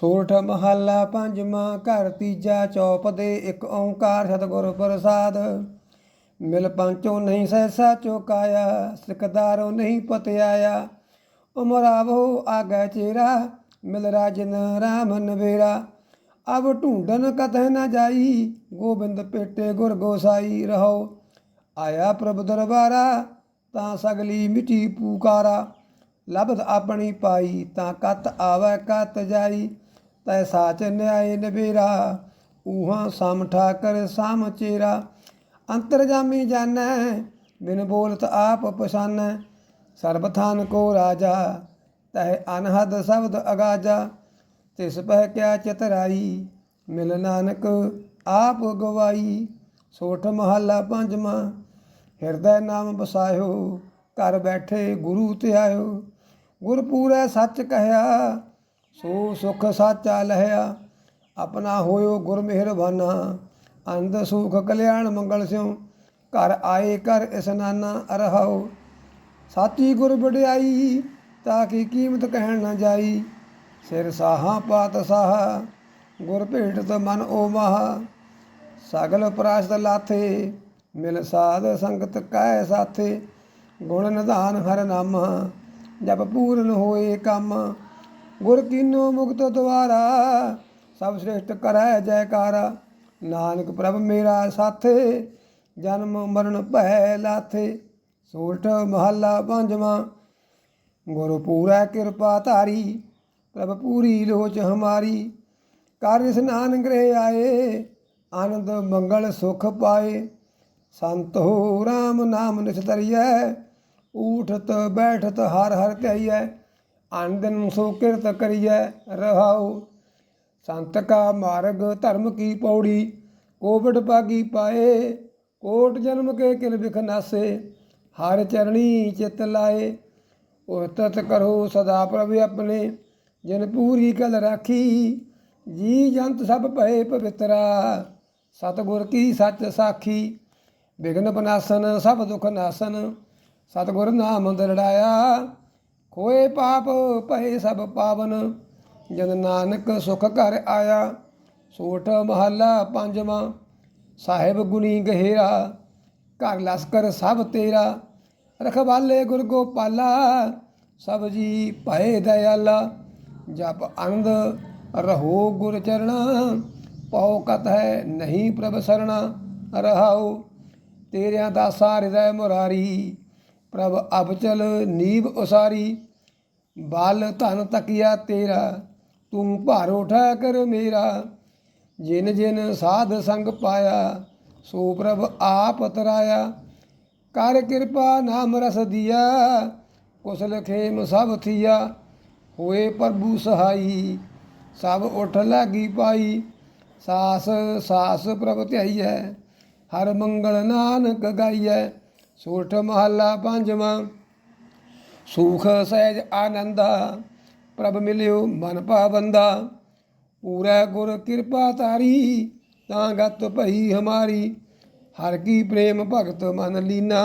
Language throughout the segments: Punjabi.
ਸੋਰਠ ਮਹੱਲਾ ਪੰਜਵਾਂ ਘਰ ਤੀਜਾ ਚੌਪ ਦੇ ਇੱਕ ਓੰਕਾਰ ਸਤਿਗੁਰ ਪ੍ਰਸਾਦ। ਮਿਲ ਪੰਚੋ ਨਹੀਂ ਸਹਿਸਾ ਚੁਕਾਇਆ, ਸਿਕਦਾਰੋ ਨਹੀਂ ਪਤਿਆਇਆ। ਉਮਰਾਵੋ ਆਗੈ ਚੇਰਾ, ਮਿਲ ਰਾਜਨ ਰਾਮ ਨਵੇਰਾ। ਅਬ ਢੂੰਡਨ ਕਤਹਿ ਨਾ ਜਾਈ, ਗੋਬਿੰਦ ਪੇਟੇ ਗੁਰ ਗੋਸਾਈ ਰਹੋ ਆਇਆ ਪ੍ਰਭ ਦਰਬਾਰਾ, ਤਾਂ ਸਗਲੀ ਮਿੱਟੀ ਪੁਕਾਰਾ। ਲਬਦ ਆਪਣੀ ਪਾਈ, ਤਾਂ ਕਤ ਆਵੈ ਕਤ ਜਾਈ। ਤੈ ਸਾਚ ਨਿਆਏ ਨਵੇਰਾ ਊਹਾਂ ਸਮ ਠਾਕਰ ਸਾਮ ਚੇਰਾ। ਅੰਤਰਜਾਮੀ ਜਾਣੈ ਬਿਨ ਬੋਲਤ ਆਪ ਪਛਾਨੈ। ਸਰਬਥਾਨ ਕੋ ਰਾਜਾ, ਤਹਿ ਅਨਹਦ ਸ਼ਬਦ ਅਗਾਜਾ। ਤਿਸ ਪਹਿ ਕਿਆ ਚਤਰਾਈ ਮਿਲ ਨਾਨਕ ਆਪ ਗਵਾਈ। ਸੋਠ ਮਹੱਲਾ ਪੰਜਵਾਂ ਹਿਰਦੈ ਨਾਮ ਬਸਾਇਓ ਘਰ ਬੈਠੇ ਗੁਰੂ ਧਿਆਇਓ। ਗੁਰ ਪੂਰੈ ਸੱਚ ਕਹਿਆ ਸੋ ਸੁਖ ਸਾਚਾ ਲਹਿਆ, ਆਪਣਾ ਹੋਇਓ ਗੁਰ ਮਿਹਰਬਾਨਾ ਅੰਧ ਸੁਖ ਕਲਿਆਣ ਮੰਗਲ ਸਿਉ, ਘਰ ਆਏ ਕਰ ਇਸਨਾਨਾ ਰਹਾਓ ਸਾਚੀ ਗੁਰ ਵਡਿਆਈ, ਤਾਂ ਕੀ ਕੀਮਤ ਕਹਿਣ ਨਾ ਜਾਈ। ਸਿਰ ਸਾਹਾਂ ਪਾਤ ਸਾਹ, ਗੁਰ ਭੇਟਤ ਮਨ ਓ ਮਹਾ। ਸਗਲ ਪ੍ਰਾਸ਼ਤ ਲਾਥੇ, ਮਿਲ ਸਾਧ ਸੰਗਤ ਕੈ ਸਾਥੇ। ਗੁਣ ਨਿਧਾਨ ਹਰ ਨਾਮ, ਜਪ ਪੂਰਨ ਹੋਏ ਕੰਮ। ਗੁਰ ਕੀਨੋ ਮੁਕਤ ਦਵਾਰਾ ਸਭ ਸ੍ਰੇਸ਼ਟ ਕਰੈ ਜੈਕਾਰਾ। ਨਾਨਕ ਪ੍ਰਭ ਮੇਰਾ ਸਾਥੇ, ਜਨਮ ਮਰਨ ਭੈ ਲਾਥੇ। ਸੋਲਠ ਮਹੱਲਾ ਪੰਜਵਾਂ, ਗੁਰ ਪੂਰਾ ਕਿਰਪਾ ਧਾਰੀ, ਪ੍ਰਭ ਪੂਰੀ ਲੋਚ ਹਮਾਰੀ। ਕਰ ਇਸਨਾਨ ਗ੍ਰਹਿ ਆਏ, ਆਨੰਦ ਮੰਗਲ ਸੁਖ ਪਾਏ। ਸੰਤ ਹੋ RAM ਨਾਮ ਨਿਸਤਰੀਐ, ਊਠਤ ਬੈਠਤ ਹਰ ਹਰ ਧਿਆਈਐ ਆਨੰਦਨ ਸੋ ਕਿਰਤ ਕਰੀਐ ਰਹਾਉ। ਸੰਤ ਕਾ ਮਾਰਗ ਧਰਮ ਕੀ ਪੌੜੀ, ਕੋਵਿਡ ਪਾਗੀ ਪਾਏ। ਕੋਟ ਜਨਮ ਕੇ ਕਿਲ ਬਿਖ ਨਾਸੇ, ਹਰ ਚਰਣੀ ਚਿਤ ਲਾਏ। ਉਹ ਤਤ ਕਰੋ ਸਦਾ ਪ੍ਰਭ ਆਪਣੇ, ਜਿਨ ਪੂਰੀ ਕਲ ਰਾਖੀ, ਜੀ ਜੰਤ ਸਭ ਭਏ ਪਵਿੱਤਰਾ। ਸਤਗੁਰ ਕੀ ਸੱਚ ਸਾਖੀ, ਬਿਗਨ ਬਨਾਸਨ ਸਭ ਦੁਖ ਨਾਸਨ। ਸਤਗੁਰ ਨਾਮ ਦਰੜਾਇਆ ਹੋਏ ਪਾਪ, ਭਏ ਸਭ ਪਾਵਨ। ਜਨ ਨਾਨਕ ਸੁਖ ਘਰ ਆਇਆ, ਸੋਠ ਮਹੱਲਾ ਪੰਜਵਾਂ। ਸਾਹਿਬ ਗੁਣੀ ਗਹਿਰਾ, ਘਰ ਲਸਕਰ ਸਭ ਤੇਰਾ। ਰਖਵਾਲੇ ਗੁਰ ਗੋਪਾਲਾ, ਸਭ ਜੀ ਭਏ ਦਇਆਲਾ। ਜਪ ਆਨੰਦ ਰਹੋ ਗੁਰ ਚਰਣਾ ਪਉ ਕਤ ਹੈ ਨਹੀਂ ਪ੍ਰਭ ਸਰਣਾ। ਰਹਾਉ ਤੇਰਿਆਂ ਦਾਸਾ ਹਿਰਦੈ ਮੁਰਾਰੀ। ਪ੍ਰਭ ਅਬਚਲ ਨੀਵ ਉਸਾਰੀ, ਬਲ ਧਨ ਤਕਿਆ ਤੇਰਾ, ਤੂੰ ਭਾਰ ਉਠਾ ਕਰ ਮੇਰਾ, ਜਿਨ ਜਿਨ ਸਾਧ ਸੰਗ ਪਾਇਆ, ਸੋ ਪ੍ਰਭ ਆਪ ਤਰਾਇਆ। ਕਰ ਕਿਰਪਾ ਨਾਮ ਰਸ ਦੀਆ, ਕੁਸਲ ਖੇਮ ਸਭ ਥੀਆ। ਹੋਏ ਪ੍ਰਭੂ ਸਹਾਈ, ਸਭ ਉਠ ਲਾਗੀ ਪਾਈ। ਸਾਸ ਸਾਸ ਪ੍ਰਭ ਧਿਆਈਐ ਹਰ ਮੰਗਲ ਨਾਨਕ ਗਾਈਐ ਸੋਠ ਮਹੱਲਾ ਪੰਜਵਾਂ। ਸੁਖ ਸਹਿਜ ਆਨੰਦਾ, ਪ੍ਰਭ ਮਿਲਿਓ ਮਨ ਪਾਵੰਦਾ। ਪੂਰਾ ਗੁਰ ਕਿਰਪਾ ਤਾਰੀ ਤਾਂ ਗਤ ਭਈ ਹਮਾਰੀ। ਹਰ ਕੀ ਪ੍ਰੇਮ ਭਗਤ ਮਨ ਲੀਨਾ,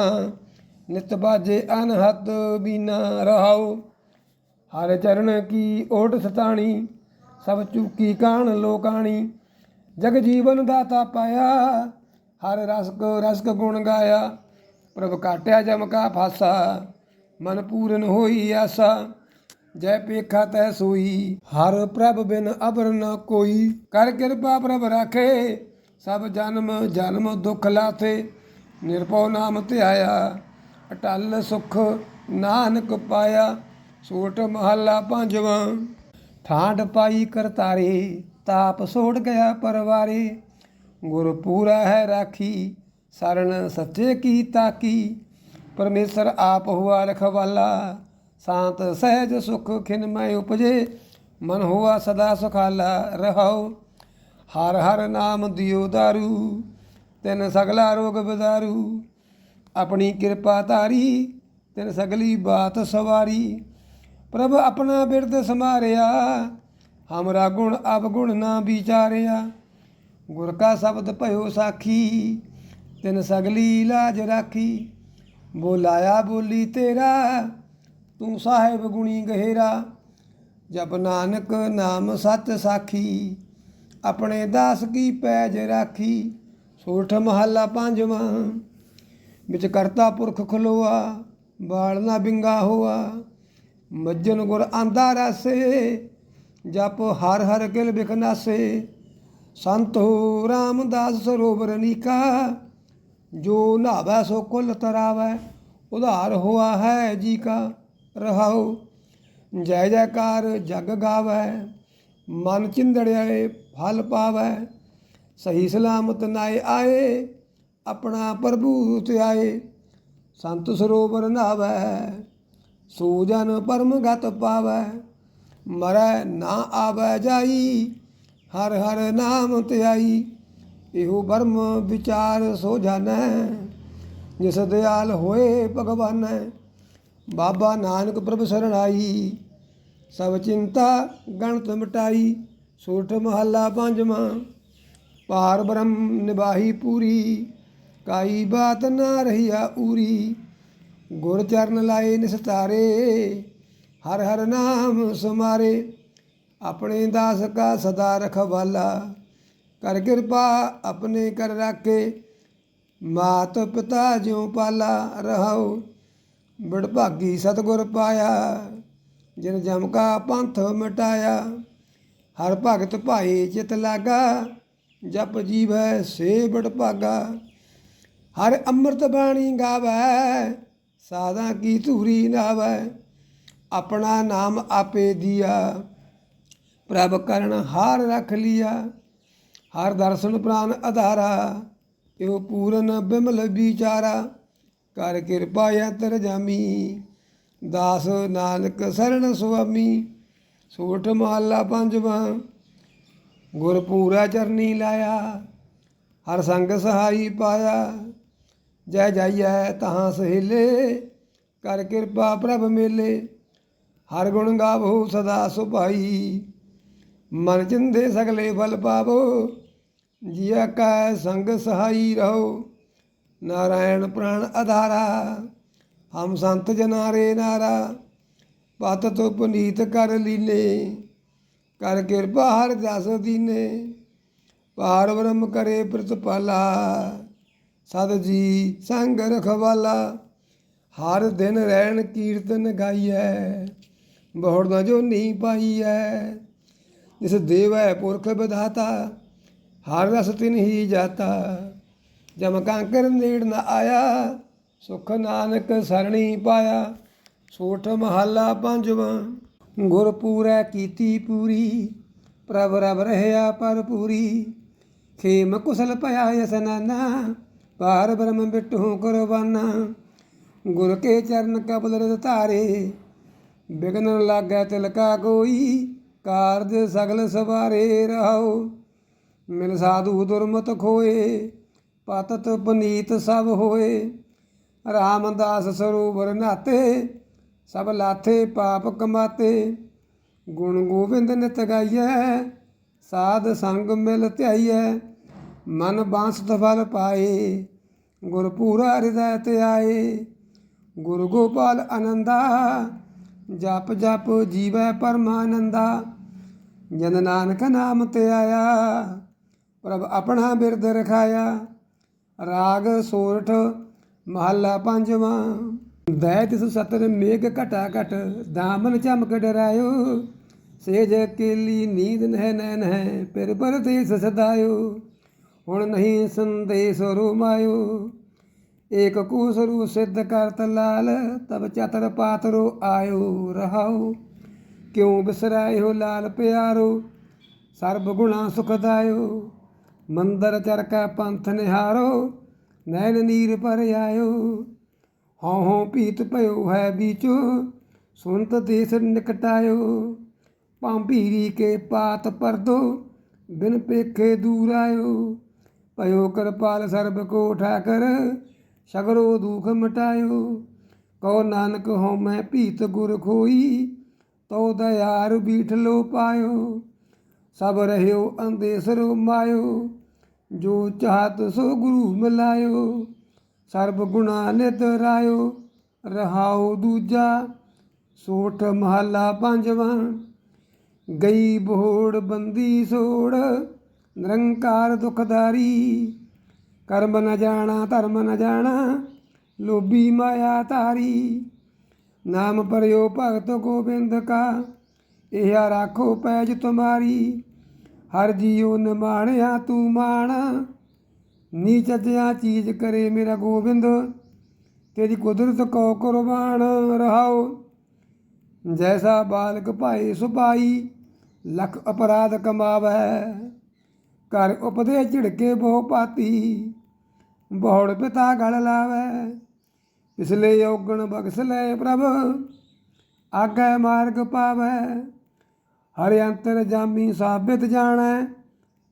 ਨਿਤ ਬਾਜੇ ਅਨਹਤ ਬੀਨਾ ਰਹਾਓ ਹਰ ਚਰਨ ਕੀ ਓਟ ਸਤਾਣੀ, ਸਭ ਚੁਕੀ ਕਾਣ ਲੋਕਾਣੀ। ਜਗ ਜੀਵਨ ਦਾਤਾ ਪਾਇਆ, ਹਰ ਰਸਕ ਰਸਕ ਗੁਣ ਗਾਇਆ। ਪ੍ਰਭ ਕਾਟਿਆ ਜਮ ਕਾ ਫਾਸਾ, ਮਨ ਪੂਰਨ ਹੋਈ ਆਸਾ, ਜੈ ਪੇਖਾ ਤੈ ਸੋਈ। ਹਰ ਪ੍ਰਭ ਬਿਨ ਅਬਰ ਨ ਕੋਈ, ਕਰ ਕਿਰਪਾ ਪ੍ਰਭ ਰਾਖੇ, ਸਭ ਜਨਮ ਜਨਮ ਦੁਖ ਲਾਥੇ, ਨਿਰਭਉ ਨਾਮ ਧਿਆਇਆ, ਅਟਲ ਸੁਖ ਨਾਨਕ ਪਾਇਆ, ਸੋਟ ਮਹੱਲਾ ਪੰਜਵਾਂ। ਠਾਂਡ ਪਾਈ ਕਰਤਾਰੇ, ਤਾਪ ਸੋੜ ਗਿਆ ਪਰਵਾਰੇ, ਗੁਰ ਪੂਰਾ ਹੈ ਰਾਖੀ ਸਰਣ ਸੱਚੇ ਕੀ ਤਾਕੀ ਪਰਮੇਸ਼ਰ ਆਪ ਹੁਆ ਰਖਵਾਲਾ, ਸ਼ਾਂਤ ਸਹਿਜ ਸੁਖ ਖਿਨਮੈ ਉਪਜੇ, ਮਨ ਹੋਆ ਸਦਾ ਸੁਖਾਲਾ ਰਹਾਉ। ਹਰ ਹਰ ਨਾਮ ਦਿਓ ਦਾਰੂ, ਤਿਨ ਸਗਲਾ ਰੋਗ ਬਦਾਰੂ। ਆਪਣੀ ਕਿਰਪਾ ਧਾਰੀ, ਤਿਨ ਸਗਲੀ ਬਾਤ ਸਵਾਰੀ। ਪ੍ਰਭ ਆਪਣਾ ਬਿਰਦ ਸਮਾਰਿਆ ਹਮਰਾ ਗੁਣ ਅਬ ਗੁਣ ਨਾ ਵਿਚਾਰਿਆ। ਗੁਰ ਕਾ ਸ਼ਬਦ ਭਇਓ ਸਾਖੀ ਤਿੰਨ ਸਗਲੀ ਲਾਜ ਰਾਖੀ। ਬੋਲਾਇਆ ਬੋਲੀ ਤੇਰਾ, ਤੂੰ ਸਾਹਿਬ ਗੁਣੀ ਗਹਿਰਾ। ਜਪ ਨਾਨਕ ਨਾਮ ਸੱਚ ਸਾਖੀ, ਆਪਣੇ ਦਾਸ ਕੀ ਪੈਜ ਰਾਖੀ। ਸੋਠ ਮਹੱਲਾ ਪੰਜਵਾਂ, ਵਿੱਚ ਕਰਤਾ ਪੁਰਖ ਖਲੋਆ, ਬਾਲ ਨਾ ਬਿੰਗਾ ਹੋਆ। ਮੱਜਨ ਗੁਰ ਆਂਦਾ ਰਸੇ, ਜਪ ਹਰ ਹਰ ਕਿਲ ਬਿਖਨਾਸੇ ਹੋ ਰਾਮਦਾਸ ਸਰੋਵਰ ਨੀਕਾ ਜੋ ਨਾਵੈ ਸੋ ਕੁਲ ਤਰਾਵੈ, ਉਧਾਰ ਹੋਆ ਹੈ ਜੀ ਕਾ ਰਹਾਉ। ਜੈ ਜੈਕਾਰ ਜਗ ਗਾਵੈ, ਮਨ ਚਿੰਦੜਿਆਏ ਫਲ ਪਾਵੈ। ਸਹੀ ਸਲਾਮਤ ਨਾਏ ਆਏ, ਆਪਣਾ ਪ੍ਰਭੂ ਧਿਆਏ ਸੰਤ ਸਰੋਵਰ ਨਾਵੈ ਸੋ ਜਨ ਪਰਮ ਗਤ ਪਾਵੈ। ਮਰੈ ਨਾ ਆਵੈ ਜਾਈ, ਹਰ ਹਰ ਨਾਮ ਧਿਆਈ ਇਹੋ ਬਰਮ ਵਿਚਾਰ ਸੋ ਜਾਣੈ, ਜਿਸ ਦਿਆਲ ਹੋਏ ਭਗਵਾਨੈ। ਬਾਬਾ ਨਾਨਕ ਪ੍ਰਭ ਸਰਣਾਈ ਸਭ ਚਿੰਤਾ ਗਣਤ ਮਿਟਾਈ ਸੋਠ ਮਹੱਲਾ ਪੰਜਵਾਂ। ਪਾਰ ਬ੍ਰਹਮ ਨਿਬਾਹੀ ਪੂਰੀ ਕਾਈ ਬਾਤ ਨਾ ਰਹੀਆ ਊਰੀ। ਗੁਰ ਚਰਨ ਲਾਏ ਨਿਸਤਾਰੇ ਹਰ ਹਰ ਨਾਮ ਸਮਾਰੇ। ਆਪਣੇ ਦਾਸ ਕਾ ਸਦਾ ਰਖਵਾਲਾ। ਕਰ ਕਿਰਪਾ ਆਪਣੇ ਕਰ ਰਾਖੇ। ਮਾਤ ਪਿਤਾ ਜਿਉ ਪਾਲਾ ਰਹਾਉ, ਬੜ ਭਾਗੀ ਸਤਗੁਰ ਪਾਇਆ, ਜਿਨ ਜਮ ਕਾ ਪੰਥ ਮਟਾਇਆ। ਹਰ ਭਗਤ ਭਾਈ ਚਿਤ ਲਾਗਾ, ਜਪ ਜੀਵੈ ਸੇ ਬੜ ਭਾਗਾ। ਹਰ ਅੰਮ੍ਰਿਤ ਬਾਣੀ ਗਾਵੈ ਸਾਦਾ ਕੀ ਧੂਰੀ ਨਾਵੈ, ਆਪਣਾ ਨਾਮ ਆਪੇ ਦੀਆ। ਪ੍ਰਭ ਕਰਨ ਹਾਰ ਰਖ ਲਿਆ। ਹਰ ਦਰਸ਼ਨ ਪ੍ਰਾਨ ਆਧਾਰਾ ਇਹੋ ਪੂਰਨ ਬਿਮਲ ਵਿਚਾਰਾ, ਕਰ ਕਿਰਪਾ ਯਤਰ ਜਾਮੀ। ਦਾਸ ਨਾਨਕ ਸਰਣ ਸੁਆਮੀ ਸੋਠ ਮਹੱਲਾ ਪੰਜਵਾਂ, ਗੁਰਪੂਰਾ ਚਰਨੀ ਲਾਇਆ, ਹਰ ਸੰਗ ਸਹਾਈ ਪਾਇਆ। ਜੈ ਜਾਈਐ ਤਹਾਂ ਸਹੇਲੇ, ਕਰ ਕਿਰਪਾ ਪ੍ਰਭ ਮੇਲੇ। ਹਰ ਗੁਣ ਗਾਵੋ ਸਦਾ ਸੁਭਾਈ, ਮਨ ਚਿੰਦੇ ਸਗਲੇ ਫਲ ਪਾਵੋ। ਜੀਆ ਕੈ ਸੰਗ ਸਹਾਈ ਰਹੋ। ਨਾਰਾਇਣ ਪ੍ਰਾਣ ਆਧਾਰਾ ਹਮ ਸੰਤ ਜਨਾਰੇ ਨਾਰਾ, ਪਤ ਤੋ ਪੁਨੀਤ ਕਰ ਲੀਨੇ, ਕਰ ਕਿਰਪਾ ਹਰ ਜਸ ਦੀਨੇ ਪਾਰ ਬ੍ਰਹਮ ਕਰੇ ਪ੍ਰਤਪਾਲਾ, ਸਦ ਜੀ ਸੰਗ ਰਖਵਾਲਾ, ਹਰ ਦਿਨ ਰਹਿਣ ਕੀਰਤਨ ਗਾਈਐ, ਬਹੁੜ ਨਾ ਜੋ ਨਹੀਂ ਪਾਈਐ, ਜਿਸ ਦੇਵੈ ਪੁਰਖ ਵਿਧਾਤਾ ਹਰ ਰਸ ਤਿਨ ਹੀ ਜਾਤਾ, ਜਮ ਕਾਂਕਰ ਨੇੜ ਨ ਆਇਆ, ਸੁਖ ਨਾਨਕ ਸਰਣੀ ਪਾਇਆ, ਸੋਠ ਮਹੱਲਾ ਪੰਜਵਾਂ ਗੁਰ ਪੂਰੈ ਕੀਤੀ ਪੂਰੀ, ਪ੍ਰਭ ਰਬ ਰਹਿਆ ਪਰ ਪੂਰੀ, ਖੇਮ ਕੁਸਲ ਭਇਆ ਯਸਨਾਨਾ ਪਾਰ ਬ੍ਰਹਮ ਬਿਟੂ ਕੁਰਬਾਨਾ, ਗੁਰ ਕੇ ਚਰਨ ਕਬਲ ਰਦ ਧਾਰੇ ਬਿਗਨ ਨ ਲਾਗੈ ਤਿਲਕਾ ਕੋਈ, ਕਾਰਜ ਸਗਲ ਸਵਾਰੇ ਰਹਾਉ। ਮਿਲ ਸਾਧੂ ਦੁਰਮਤ ਖੋਏ, ਪਤਤ ਪਨੀਤ ਸਭ ਹੋਏ। ਰਾਮਦਾਸ ਸਰੂਵਰ ਨਾਤੇ, ਸਭ ਲਾਥੇ ਪਾਪ ਕਮਾਤੇ। ਗੁਣ ਗੋਬਿੰਦ ਨਿਤ ਗਾਈਐ, ਸਾਧ ਸੰਗ ਮਿਲ ਧਿਆਈਐ। ਮਨ ਬਾਂਸਤ ਫਲ ਪਾਏ ਗੁਰ ਪੂਰਾ ਹਿਰਦੈ ਤੇ ਆਏ। ਗੁਰੂ ਗੋਪਾਲ ਆਨੰਦਾ, ਜਪ ਜਪ ਜੀਵੈ ਪਰਮਾਨੰਦਾ। ਜਨ ਨਾਨਕ ਨਾਮ ਤੇ ਆਇਆ ਪ੍ਰਭ ਆਪਣਾ ਬਿਰਦ ਰਖਾਇਆ। ਰਾਗ ਸੋਰਠ ਮਹੱਲਾ ਪੰਜਵਾਂ। ਦੈ ਤਿਸ ਸਤਰ ਮੇਘ ਘਟਾ ਘਟ, ਦਾਮਨ ਚਮਕ ਡਰਾਇਓ। ਸੇਜ ਕੇਲੀ ਨੀਂਦ ਨਹਿ ਨੈਨ ਹੈ ਫਿਰ ਪਰਦੇਸ ਸਦਾਇਓ। ਹੁਣ ਨਹੀਂ ਸੰਦੇਸ ਰੁਮਾਇਓ। ਏਕ ਕੂਸਰੂ ਸਿੱਧ ਕਰਤ ਲਾਲ, ਤਬ ਚਤਰ ਪਾਤਰੋ ਆਇਓ ਰਹਾਉ ਕਿਉ ਬਿਸਰਾਇਓ ਲਾਲ ਪਿਆਰੋ, ਸਰਬ ਗੁਣਾ ਸੁਖਦਾਇਓ ਮੰਦਰ ਚਰਕਾ ਪੰਥ ਨਿਹਾਰੋ, ਨੈਣ ਨੀਰ ਪਰ ਆਇਓ। ਹਉ ਹਉ ਪੀਤ ਭਇਓ ਹੈ ਬੀਚੋ ਸੁਨਤ ਦੇਸ ਨਿਕਟਾਇਓ। ਪਾਂਭੀਰੀ ਕੇ ਪਾਤ ਪਰਦੋ, ਬਿਨ ਪੇਖੇ ਦੂਰ ਆਇਓ। ਭਇਓ ਕਿਰਪਾਲ ਸਰਬ ਕੋ ਠਾਕਰ, ਸਗਰੋ ਦੁਖ ਮਟਾਇਓ। ਕਉ ਨਾਨਕ ਹਉ ਮੈਂ ਭੀਤ ਗੁਰ ਖੋਈ ਤੋ ਦਇਆਰ ਬੀਠ ਲੋ ਪਾਇਓ। ਸਭ ਰਹਿਓ ਅੰਦੇਸਰੋ ਮਾਇਓ, ਜੋ ਚਾਹਤ ਸੋ ਗੁਰੂ ਮਿਲਾਇਓ। ਸਰਬ ਗੁਣਾ ਨਿਤ ਰਾਇਓ ਰਹਾਉ ਦੂਜਾ, ਸੋਠ ਮਹੱਲਾ ਪੰਜਵਾਂ। ਗਈ ਬੋੜ ਬੰਦੀ ਸੋੜ, ਨਿਰੰਕਾਰ ਦੁਖਦਾਰੀ। ਕਰਮ ਨ ਜਾਣਾ, ਧਰਮ ਨ ਜਾਣਾ, ਲੋਭੀ ਮਾਇਆ ਧਾਰੀ। ਨਾਮ ਪਰਿਓ ਭਗਤ ਗੋਬਿੰਦ ਕਾ ਇਹ ਰਾਖੋ ਪੈਜ ਤੁਮਾਰੀ, ਹਰ ਜੀਉ ਨਿਮਾਣਿਆ ਤੂੰ ਮਾਣ। ਨੀਚ ਜਿਆ ਚੀਜ਼ ਕਰੇ ਮੇਰਾ ਗੋਬਿੰਦ, ਤੇਰੀ ਕੁਦਰਤ ਕੋ ਕੁਰਬਾਨ। ਰਹਾਓ, ਜੈਸਾ ਬਾਲਕ ਭਾਏ ਸੁਭਾਈ, ਲੱਖ ਅਪਰਾਧ ਕਮਾਵੈ। ਕਰ ਉਪਦੇ ਝਿੜਕੇ ਬਹੁ ਪਾਤੀ, ਬਹੁੜ ਪਿਤਾ ਗਲ ਲਾਵੈ। ਇਸਲੇ ਔਗਣ ਬਖਸ ਲੈ ਪ੍ਰਭ, ਆਗੇ ਮਾਰਗ ਪਾਵੈ। ਹਰ ਅੰਤਰ ਜਾਮੀ ਸਾਬਿਤ ਜਾਣੈ,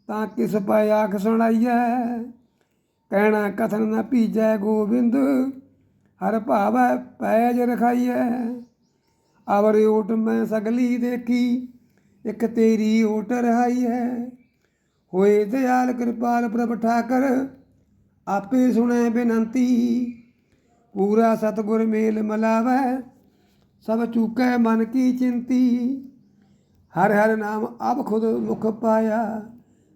ਤਾਂ ਕਿਸ ਪੈ ਆਖ ਸੁਣਾਈਐ? ਕਹਿਣਾ ਕਥਨ ਨ ਭੀਜੈ ਗੋਬਿੰਦ, ਹਰ ਭਾਵੈ ਪੈਜ ਰਖਾਈਐ। ਅਵਰ ਓਟ ਮੈਂ ਸਗਲੀ ਦੇਖੀ, ਇਕ ਤੇਰੀ ਓਟ ਰਹਾਈ ਹੈ ਹੋਏ ਦਿਆਲ ਕਿਰਪਾਲ ਪ੍ਰਭ ਠਾਕਰ, ਆਪੇ ਸੁਣੈ ਬੇਨੰਤੀ। ਪੂਰਾ ਸਤਗੁਰ ਮੇਲ ਮਲਾਵੈ, ਸਭ ਚੂਕੈ ਮਨ ਕੀ ਚਿੰਤੀ। ਹਰ ਹਰ ਨਾਮ ਆਪ ਖੁਦ ਮੁਖ ਪਾਇਆ,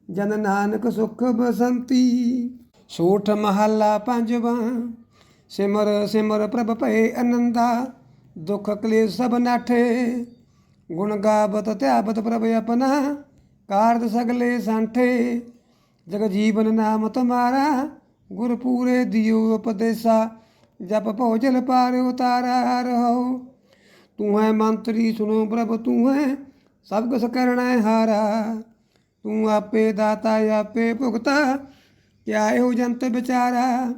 ਜਨ ਨਾਨਕ ਸੁਖ ਬਸੰਤੀ। ਸੋਠ ਮਹੱਲਾ ਪੰਜਵਾਂ, ਸਿਮਰ ਸਿਮਰ ਪ੍ਰਭ ਭਏ ਅਨੰਦਾ, ਦੁਖ ਕਲੇਸ਼ ਸਭ ਨਾਠੇ। ਗੁਣ ਗਾਵਤ ਧਿਆਵਤ ਪ੍ਰਭ ਆਪਣਾ, ਕਾਰਜ ਸਗਲੇ ਸੰਠੇ। ਜਗ ਜੀਵਨ ਨਾਮ ਤੁਮਾਰਾ, ਗੁਰ ਪੂਰੇ ਦਿਓ ਉਪਦੇਸਾ, ਜਪ ਭੋਜਨ ਪਾਰ ਉਤਾਰਾ ਰਹੋ ਤੂੰ ਹੈ ਮੰਤਰੀ ਸੁਨੋ ਪ੍ਰਭ ਤੂੰ ਹੈ ਸਭ ਕੁਛ ਕਰਣਾ ਹੈ ਹਾਰਾ। ਤੂੰ ਆਪੇ ਦਾਤਾ, ਆਪੇ ਭੁਗਤਾ। ਕਿਆ ਇਹੋ ਜੰਤ ਵਿਚਾਰਾ?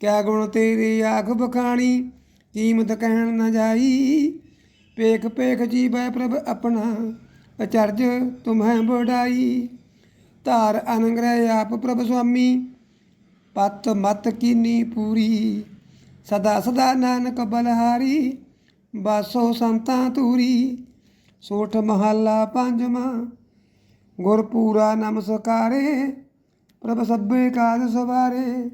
ਕਿਆ ਗੁਣ ਤੇਰੀ ਆਖ ਬਖਾਣੀ? ਕੀਮਤ ਕਹਿਣ ਨਾ ਜਾਈ। ਪੇਖ ਪੇਖ ਜੀਵੈ ਪ੍ਰਭ ਆਪਣਾ। ਅਚਰਜ ਤੁਮਹਿ ਬੜਾਈ ਧਾਰ ਅਨੰਗ੍ਰਹਿ ਆਪ ਪ੍ਰਭ ਸੁਆਮੀ। ਪਤ ਮਤ ਕੀਨੀ ਪੂਰੀ। ਸਦਾ ਸਦਾ ਨਾਨਕ ਬਲਹਾਰੀ। ਬਾਸੋ ਸੰਤਾਂ ਤੂਰੀ ਸੋਠ ਮਹੱਲਾ ਪੰਜਵਾਂ ਗੁਰ ਪੂਰਾ ਨਮਸਕਾਰੇ, ਪ੍ਰਭ ਸਭੇ ਕਾਜ ਸਵਾਰੇ।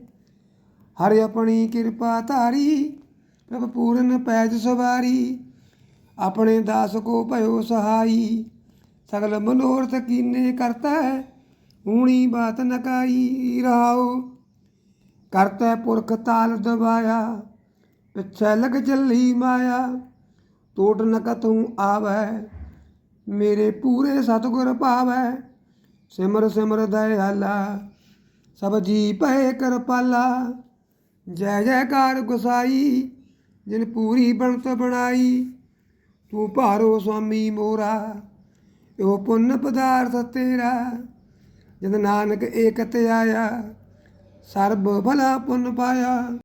ਹਰਿ ਆਪਣੀ ਕਿਰਪਾ ਧਾਰੀ, ਪ੍ਰਭ ਪੂਰਨ ਪੈਜ ਸਵਾਰੀ। ਆਪਣੇ ਦਾਸ ਕੋ ਭਇਓ ਸਹਾਈ, ਸਗਲ ਮਨੋਰਥ ਕੀਨੇ ਕਰਤਾ, ਊਣੀ ਬਾਤ ਨਕਾਈ ਰਹਾਓ ਕਰਤਾ ਪੁਰਖ ਤਾਲ ਦਬਾਇਆ, ਪਿੱਛੇ ਲਗ ਚੱਲੀ ਮਾਇਆ ਟੋਟ ਨ ਕਤੂ ਆਵੈ। ਮੇਰੇ ਪੂਰੇ ਸਤਗੁਰ ਭਾਵੈ। ਸਿਮਰ ਸਿਮਰ ਦਇਆਲਾ, ਸਭ ਜੀ ਭਏ ਕਰਪਾਲਾ ਜੈ ਜੈਕਾਰ ਗੁਸਾਈ, ਜਿਨ ਪੂਰੀ ਬਣਤ ਬਣਾਈ। ਤੂੰ ਭਾਰੋ ਸੁਆਮੀ ਮੋਰਾ, ਇਹੋ ਪੁੰਨ ਪਦਾਰਥ ਤੇਰਾ। ਜਦ ਨਾਨਕ ਏਕਤ ਆਇਆ, ਸਰਬ ਭਲਾ ਪੁੰਨ ਪਾਇਆ।